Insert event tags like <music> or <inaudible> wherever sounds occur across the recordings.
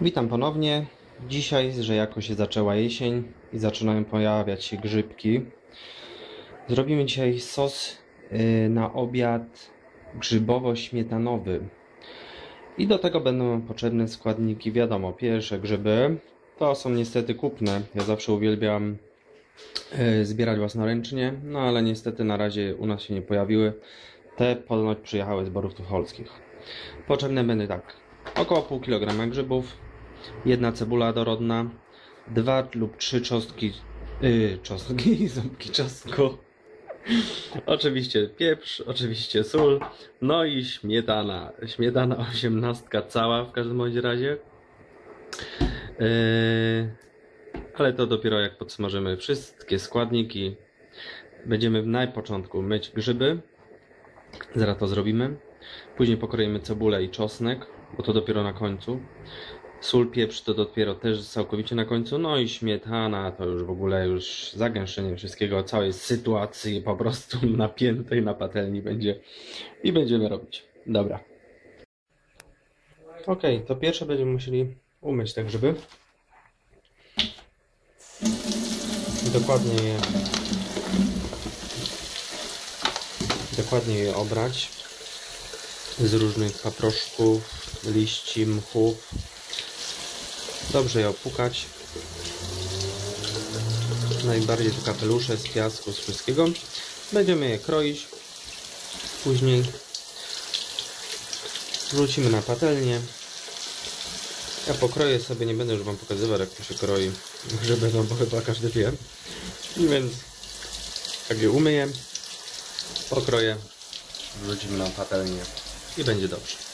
Witam ponownie. Dzisiaj, że jako się zaczęła jesień i zaczynają pojawiać się grzybki, zrobimy dzisiaj sos y, na obiad grzybowo-śmietanowy. I do tego będą potrzebne składniki, wiadomo, pierwsze grzyby, to są niestety kupne. Ja zawsze uwielbiam y, zbierać własnoręcznie, no ale niestety na razie u nas się nie pojawiły. Te ponoć przyjechały z Borów Tucholskich. Potrzebne będzie tak, około pół kilograma grzybów, jedna cebula dorodna, dwa lub trzy czosnki, yy, czosnki, <laughs> ząbki czosnku, oczywiście pieprz, oczywiście sól, no i śmietana, śmietana <laughs> osiemnastka cała w każdym bądź razie. Yy, ale to dopiero jak podsmażymy wszystkie składniki. Będziemy na początku myć grzyby, zaraz to zrobimy. Później pokroimy cebulę i czosnek, bo to dopiero na końcu. Sól, pieprz to dopiero też całkowicie na końcu. No i śmietana to już w ogóle już zagęszczenie wszystkiego, całej sytuacji po prostu <laughs> napiętej na patelni będzie i będziemy robić. Dobra. Ok, to pierwsze będziemy musieli umyć te grzyby. Dokładnie je dokładnie je obrać z różnych paproszków, liści, mchów. Dobrze je opukać. Najbardziej tu kapelusze z piasku, z wszystkiego. Będziemy je kroić. Później wrzucimy na patelnię. Ja pokroję sobie, nie będę już Wam pokazywać jak to się kroi grzyby, no bo chyba każdy wie. Więc jak je umyję, pokroję, wrzucimy na patelnię i będzie dobrze.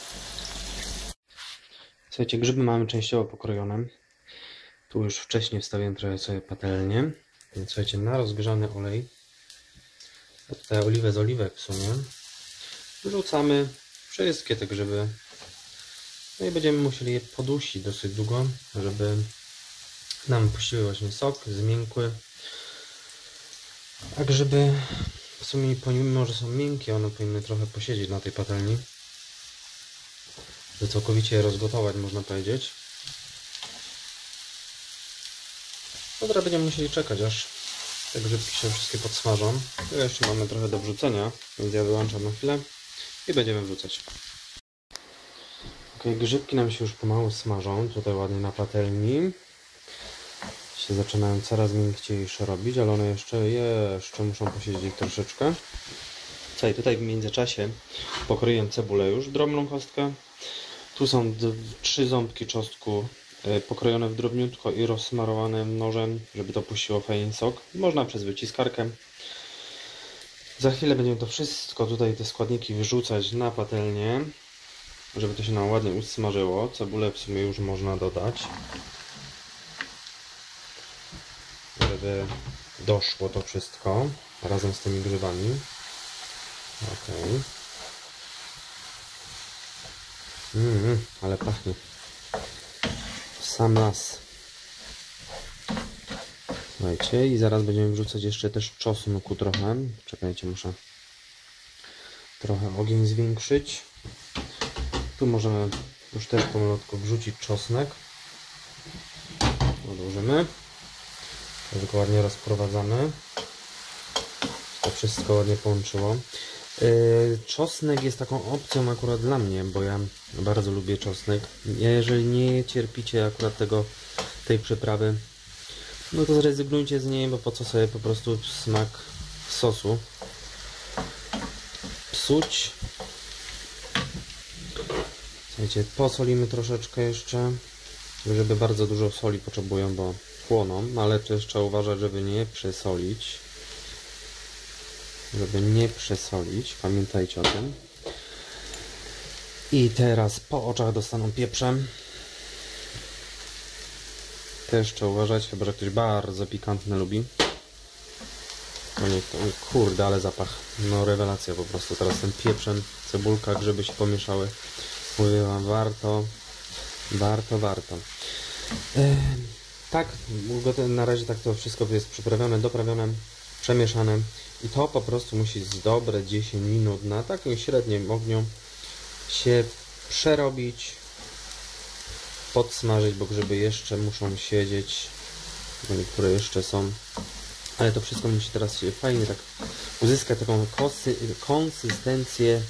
Słuchajcie, grzyby mamy częściowo pokrojone. Tu już wcześniej wstawiłem trochę sobie patelnię. Więc słuchajcie, na rozgrzany olej, tutaj oliwę z oliwek w sumie, wrzucamy wszystkie te grzyby. No i będziemy musieli je podusić dosyć długo, żeby nam puściły właśnie sok, zmiękły. A grzyby w sumie pomimo, że są miękkie, one powinny trochę posiedzieć na tej patelni. Żeby całkowicie rozgotować, można powiedzieć. Teraz będziemy musieli czekać, aż te grzybki się wszystkie podsmażą. Tu jeszcze mamy trochę do wrzucenia, więc ja wyłączam na chwilę i będziemy wrzucać. Ok, grzybki nam się już pomału smażą, tutaj ładnie na patelni. Się zaczynają coraz miękciejsze robić, ale one jeszcze, jeszcze muszą posiedzieć troszeczkę. Słuchaj, tutaj w międzyczasie pokroję cebulę już, drobną kostkę. Tu są trzy ząbki czosnku y, pokrojone w drobniutko i rozsmarowane nożem, żeby to puściło fajny sok. Można przez wyciskarkę. Za chwilę będziemy to wszystko, tutaj te składniki wyrzucać na patelnię, żeby to się nam ładnie usmażyło. Cebulę w sumie już można dodać. Żeby doszło to wszystko razem z tymi grzybami. Okej. Okay. Mmm, ale pachnie. Sam las. Słuchajcie, i zaraz będziemy wrzucać jeszcze też czosnku trochę. Czekajcie, muszę trochę ogień zwiększyć. Tu możemy już też pomalutko wrzucić czosnek. Odłożymy. Tylko ładnie rozprowadzamy. To wszystko ładnie połączyło. Yy, czosnek jest taką opcją akurat dla mnie, bo ja bardzo lubię czosnek. Jeżeli nie cierpicie akurat tego, tej przyprawy, no to zrezygnujcie z niej, bo po co sobie po prostu smak sosu psuć. Słuchajcie, posolimy troszeczkę jeszcze, żeby bardzo dużo soli potrzebują, bo chłoną, ale też trzeba uważać, żeby nie przesolić żeby nie przesolić. Pamiętajcie o tym. I teraz po oczach dostaną pieprzem. Też trzeba uważać, chyba że ktoś bardzo pikantny lubi. No nie, to, kurde, ale zapach. No rewelacja po prostu. Teraz ten pieprzem, cebulka, grzyby się pomieszały. Mówię wam, warto, warto, warto. Yy, tak, na razie tak to wszystko jest przyprawione, doprawione, przemieszane. I to po prostu musi z dobre 10 minut na takim średnim ogniu się przerobić. podsmażyć, bo grzyby jeszcze muszą siedzieć. Niektóre jeszcze są. Ale to wszystko musi teraz się fajnie tak uzyskać taką kosy, konsystencję.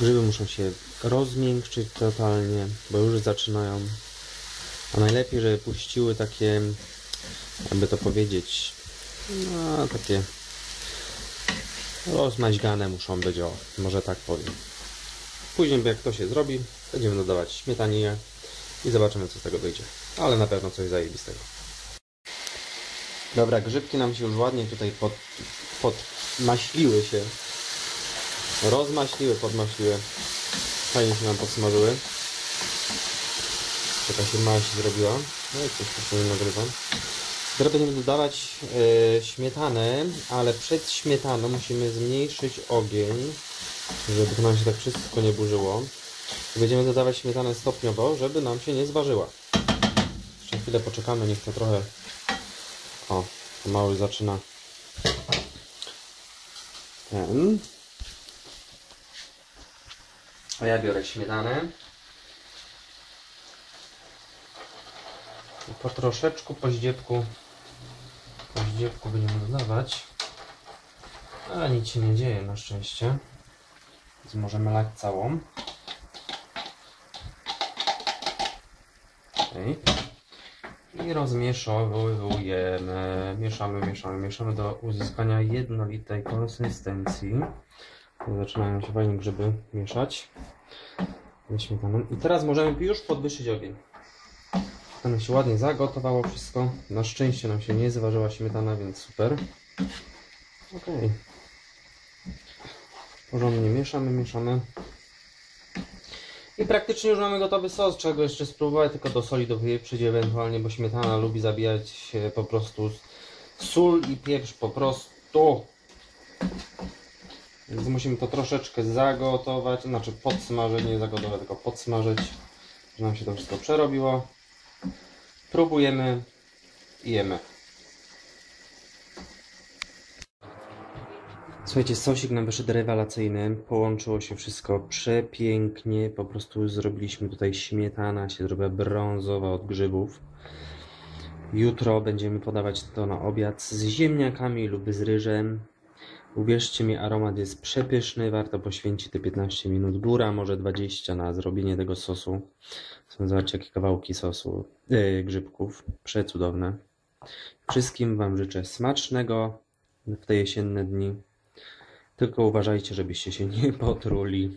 Grzyby muszą się rozmiękczyć totalnie, bo już zaczynają. A najlepiej, żeby puściły takie, jakby to powiedzieć, no takie rozmaźgane muszą być, o, może tak powiem. Później, jak to się zrobi, będziemy dodawać śmietanię i zobaczymy, co z tego wyjdzie. Ale na pewno coś zajebistego. Dobra, grzybki nam się już ładnie tutaj pod, podmaśliły się. Rozmaśliły, podmaśliły. Fajnie się nam podsmażyły. Taka się maść zrobiła. No i coś tu się nagrywa. Teraz będziemy dodawać e, śmietanę, ale przed śmietaną musimy zmniejszyć ogień, żeby nam się tak wszystko nie burzyło. I Będziemy dodawać śmietanę stopniowo, żeby nam się nie zważyła. Jeszcze chwilę poczekamy, niech to trochę... O, mały zaczyna ten. A ja biorę śmietanę. Po troszeczku, po zdziebku, po będziemy dodawać. Ale nic się nie dzieje na szczęście. Więc możemy lać całą. Okej. I rozmieszowujemy. Mieszamy, mieszamy, mieszamy do uzyskania jednolitej konsystencji. Zaczynają się fajnie grzyby mieszać ze śmietaną. I teraz możemy już podwyższyć ogień. To nam się ładnie zagotowało wszystko. Na szczęście nam się nie zważyła śmietana, więc super. Okej. Porządnie mieszamy, mieszamy. I praktycznie już mamy gotowy sos. Trzeba go jeszcze spróbować, tylko do soli dopieprzyć ewentualnie, bo śmietana lubi zabijać się po prostu sól i pieprz po prostu. Więc musimy to troszeczkę zagotować, znaczy podsmażyć, nie zagotować, tylko podsmażyć, żeby nam się to wszystko przerobiło. Próbujemy i jemy. Słuchajcie, sosik nam wyszedł rewelacyjny. Połączyło się wszystko przepięknie. Po prostu zrobiliśmy tutaj śmietana, się zrobiła brązowa od grzybów. Jutro będziemy podawać to na obiad z ziemniakami lub z ryżem. Uwierzcie mi, aromat jest przepyszny. Warto poświęcić te 15 minut, góra może 20 na zrobienie tego sosu. Są zobaczcie jakie kawałki sosu, yy, grzybków. Przecudowne. Wszystkim Wam życzę smacznego w te jesienne dni. Tylko uważajcie, żebyście się nie <laughs> potruli.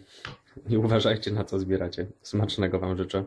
I uważajcie na co zbieracie. Smacznego Wam życzę.